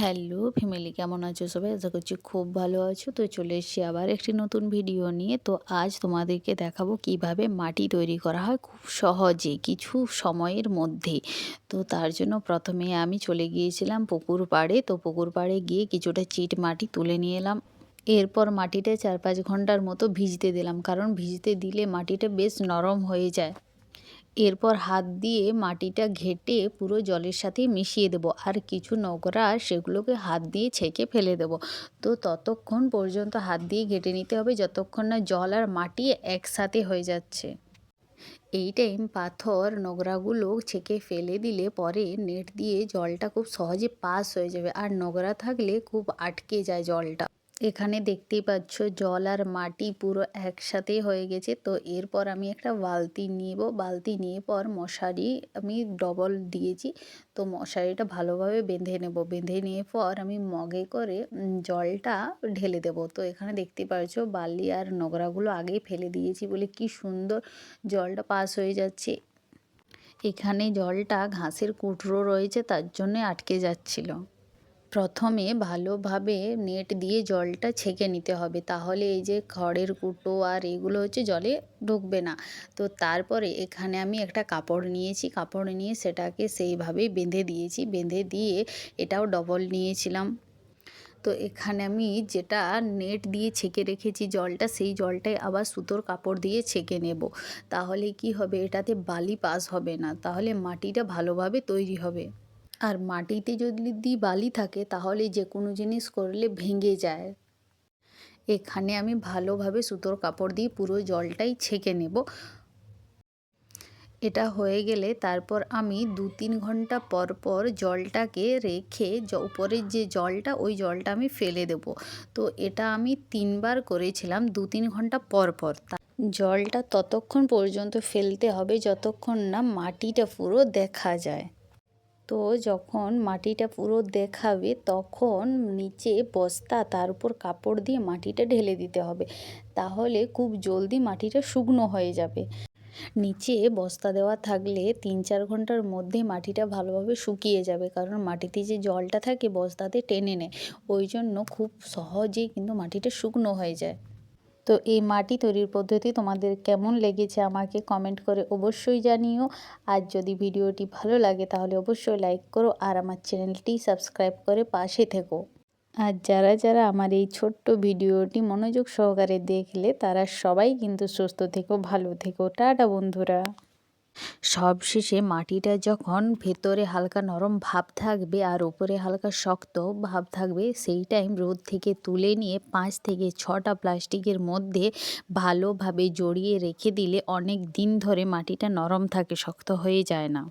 Hello family, কেমন আছো সবাই? আশা করছি খুব ভালো আছো। তো চলে এসেছি আবার একটি নতুন ভিডিও নিয়ে। তো আজ তোমাদেরকে দেখাবো কীভাবে মাটি তৈরি করা হয় খুব সহজে, কিছু সময়ের মধ্যে। তো তার জন্য প্রথমে আমি চলে গিয়েছিলাম পুকুর পাড়ে। তো পুকুর পাড়ে গিয়ে কিছুটা চিট মাটি তুলে নিয়ে এলাম। এরপর মাটিটা চার পাঁচ ঘণ্টার মতো ভিজতে দিলাম। কারণ ভিজতে দিলে মাটিটা বেশ নরম হয়ে যায়। এরপর হাত দিয়ে মাটিটা ঘেটে পুরো জলের সাথে মিশিয়ে দেবো। আর কিছু নোংরা সেগুলোকে হাত দিয়ে ছেঁকে ফেলে দেবো। তো ততক্ষণ পর্যন্ত হাত দিয়ে ঘেটে নিতে হবে যতক্ষণ না জল আর মাটি একসাথে হয়ে যাচ্ছে। এই টাইম পাথর নোংরাগুলো ছেঁকে ফেলে দিলে পরে নেট দিয়ে জলটা খুব সহজে পাস হয়ে যাবে। আর নোংরা থাকলে খুব আটকে যায় জলটা। এখানে দেখতেই পাচ্ছ জল আর মাটি পুরো একসাথে হয়ে গেছে। তো এরপর আমি একটা বালতি নিব। বালতি নিয়ে পর মশারি আমি ডবল দিয়েছি। তো মশারিটা ভালোভাবে বেঁধে নেব। বেঁধে নিয়ে পর আমি মগে করে জলটা ঢেলে দেব। তো এখানে দেখতে পাচ্ছ বালি আর নোংরাগুলো আগেই ফেলে দিয়েছি বলে কি সুন্দর জলটা পাস হয়ে যাচ্ছে। এখানে জলটা ঘাসের কুটরো রয়েছে, তার জন্যে আটকে যাচ্ছিল। প্রথমে ভালোভাবে নেট দিয়ে জলটা ছেঁকে নিতে হবে। তাহলে এই যে খড়ের কুটো আর এগুলো হচ্ছে জলে ঢুকবে না। তো তারপরে এখানে আমি একটা কাপড় নিয়েছি। কাপড় নিয়ে সেটাকে সেইভাবেই বেঁধে দিয়েছি। বেঁধে দিয়ে এটাও ডবল নিয়েছিলাম। তো এখানে আমি যেটা নেট দিয়ে ছেঁকে রেখেছি জলটা, সেই জলটাই আবার সুতোর কাপড় দিয়ে ছেঁকে নেব। তাহলে কি হবে? এটাতে বালি পাস হবে না। তাহলে মাটিটা ভালোভাবে তৈরি হবে। আর মাটিতে যদি বালি থাকে, তাহলে যে কোনো জিনিস করলে ভেঙে যায়। এখানে আমি ভালোভাবে সুতোর কাপড় দিয়ে পুরো জলটাই ছেঁকে নেব। এটা হয়ে গেলে তারপর আমি দু তিন ঘণ্টা পর পর জলটাকে রেখে উপরের যে জলটা, ওই জলটা আমি ফেলে দেব। তো এটা আমি তিনবার করেছিলাম দু তিন ঘণ্টা পর পর। জলটা ততক্ষণ পর্যন্ত ফেলতে হবে, যতক্ষণ না মাটিটা পুরো দেখা যায়। তো যখন মাটিটা পুরো দেখাবে, তখন নিচে বস্তা, তার উপর কাপড় দিয়ে মাটিটা ঢেলে দিতে হবে। তাহলে খুব জলদি মাটিটা শুকনো হয়ে যাবে। নিচে বস্তা দেওয়া থাকলে তিন চার ঘণ্টার মধ্যে মাটিটা ভালোভাবে শুকিয়ে যাবে, কারণ মাটিতে যে জলটা থাকে বস্তাতে টেনে নেয়। ওই জন্য খুব সহজেই কিন্তু মাটিটা শুকনো হয়ে যায়। তো এই মাটি তৈরির পদ্ধতি তোমাদের কেমন লেগেছে আমাকে কমেন্ট করে অবশ্যই জানিও। আর যদি ভিডিওটি ভালো লাগে তাহলে অবশ্যই লাইক করো আর আমার চ্যানেলটি সাবস্ক্রাইব করে পাশে থেকো। আর যারা যারা আমার এই ছোট্ট ভিডিওটি মনোযোগ সহকারে দেখলে তারা সবাই কিন্তু সুস্থ থেকো, ভালো থেকো। টাটা বন্ধুরা। সবশেষে মাটিটা যখন ভেতরে হালকা নরম ভাব থাকবে আর উপরে হালকা শক্ত ভাব থাকবে, সেই টাইম রোদ থেকে তুলে নিয়ে পাঁচ থেকে ছটা প্লাস্টিকের মধ্যে ভালোভাবে জড়িয়ে রেখে দিলে অনেক দিন ধরে মাটিটা নরম থাকে, শক্ত হয়ে যায় না।